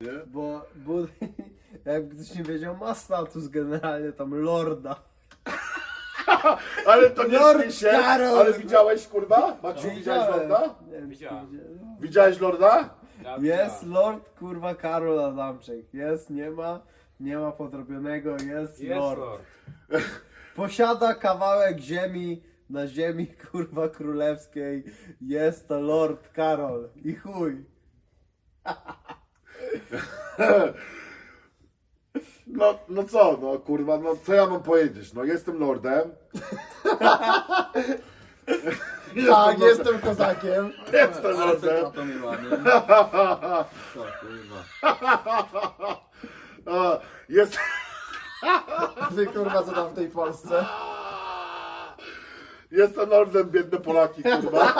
Nie? Bo, bo jak ktoś nie wiedział, ma status generalnie tam lorda. Ale to nie Lord się, Karol. ale widziałeś kurwa? Maciu, widziałeś Lorda? Nie wiem, czy Widziałem. widziałem. Widziałeś Lorda? Jest Lord kurwa Karol Adamczyk. Jest, nie ma, nie ma podrobionego, jest, Jest Lord. lord. Posiada kawałek ziemi na ziemi kurwa królewskiej. Jest to Lord Karol. I chuj. No, no co, no kurwa, no co ja mam powiedzieć? No jestem Lordem. Tak, lordem. jestem kozakiem. Jestem Lordem. to mi ładnie. Co kurwa. A, Jest... Ty kurwa co tam w tej Polsce? Jestem Lordem, biedne Polaki, kurwa.